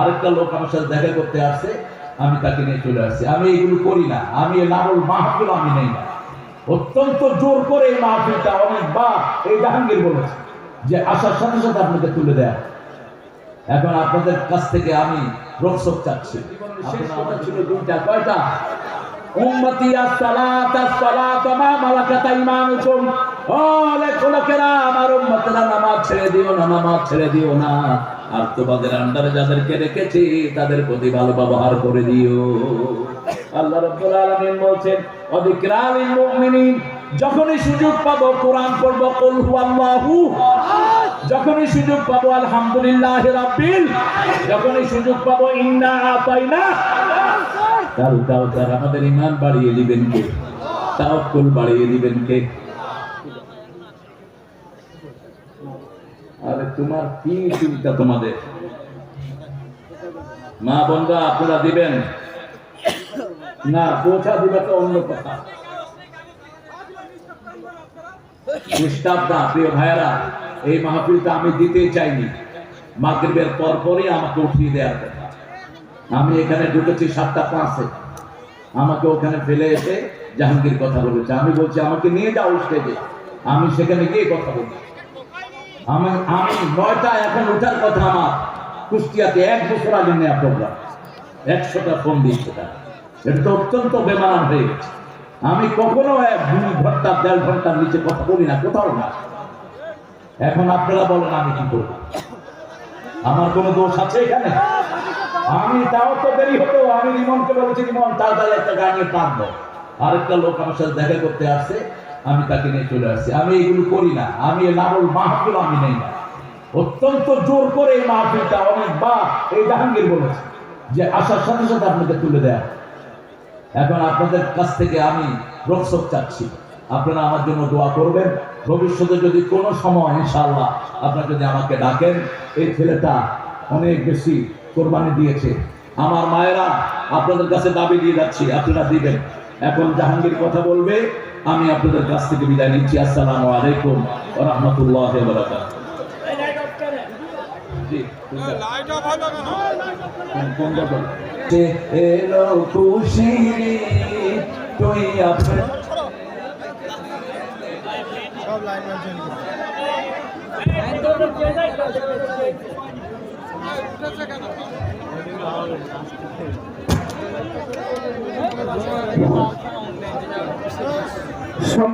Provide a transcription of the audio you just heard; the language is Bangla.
আরেকটা লোক আমার সাথে দেখা করতে আসছে আমি তাকে নিয়ে চলে আসছি। আমি এগুলো করি না। আমি লাভল মাহফিল আমি নেই না। অত্যন্ত জোর করে এই মাহফিলটা অনেকবার এই জাহাঙ্গীর বলেছে যে আসার সাথে সাথে আপনাকে তুলে দেয়া। এখন আপনাদের কাছ থেকে আমি রক্ষক চাচ্ছি। ছিল। দুইটা কয়টা? উম্মতি আসসালাত আসসালাত মা মালাকাত আইমানুকুম নামাজ ছেড়ে দিও না, নামাজ ছেড়ে দিও না। আর তাদের প্রতি ভালো ব্যবহার করে দিও। আল্লাহ বলছেন যখনই সুযোগ পাবো কোরআন পড়ব যখনই সুযোগ পাবো, আলহামদুলিল্লাহ যখনই সুযোগ পাবো, ইন্না আতাইনা কাল তার আমাদের ইমান বাড়িয়ে দিবেন কে? তাওয়াক্কুল বাড়িয়ে দিবেন কে আরে তোমার কি চিন্তা তোমাদের। মা বোনরা, আপনারা দিবেন? না পৌঁছা দিবে তো অন্য কথা। প্রিয় ভাইয়েরা, এই মাহফিলটা আমি দিতে চাইনি। মাগরিবের পর পরই আমাকে উঠিয়ে দেওয়ার কথা। আমি এখানে ঢুকেছি সাতটা পাঁচে। আমাকে ওখানে ফেলে এসে জাহাঙ্গীর কথা বলেছে। আমি বলছি, আমাকে নিয়ে যাও স্টেজে আমি সেখানে গিয়ে কথা বলছি। আমি আমি নয়টা এখন ওঠার কথা আমার। কুষ্টিয়াতে এক বছর আগে নেওয়া প্রোগ্রাম একশোটা ফোন দিয়েছে এটা তো অত্যন্ত বেমানান হয়ে আমি কখনো এক দুই ঘণ্টা, দেড় ঘণ্টার নিচে কথা বলি না, কোথাও না। এখন আপনারা বলেন আমি কি করব? আমার কোনো দোষ আছে এখানে? আমি তাও তো দেরি হতো আমি রিমনকে বলেছি, রিমন, তাড়াতাড়ি একটা টান দাও। আরেকটা লোক আমার সাথে দেখা করতে আসছে। আমি তাকে নিয়ে চলে আসছি। আমি এগুলো করি না। আমি লাভল মাহফিল আমি নেই না। অত্যন্ত জোর করে এই মাহফিলটা অনেকবার এই জাহাঙ্গীর বলেছে যে আসার সাথে সাথে আপনাকে তুলে দেয়া। এখন আপনাদের কাছ থেকে আমি রক্ষক চাচ্ছি। আপনারা আমার জন্য দোয়া করবেন। ভবিষ্যতে যদি কোনো সময়, ইনশাআল্লাহ, আপনারা যদি আমাকে ডাকেন, এই ছেলেটা অনেক বেশি কোরবানি দিয়েছে। আমার মায়েরা আপনাদের কাছে দাবি দিয়ে যাচ্ছি, আপনারা দিবেন। এখন জাহাঙ্গীর কথা বলবে আমি আপনাদের কাছ থেকে বিদায় নিচ্ছি। আসসালামু আলাইকুম ওয়া রাহমাতুল্লাহি ওয়া বারাকাতুহু। সম্মান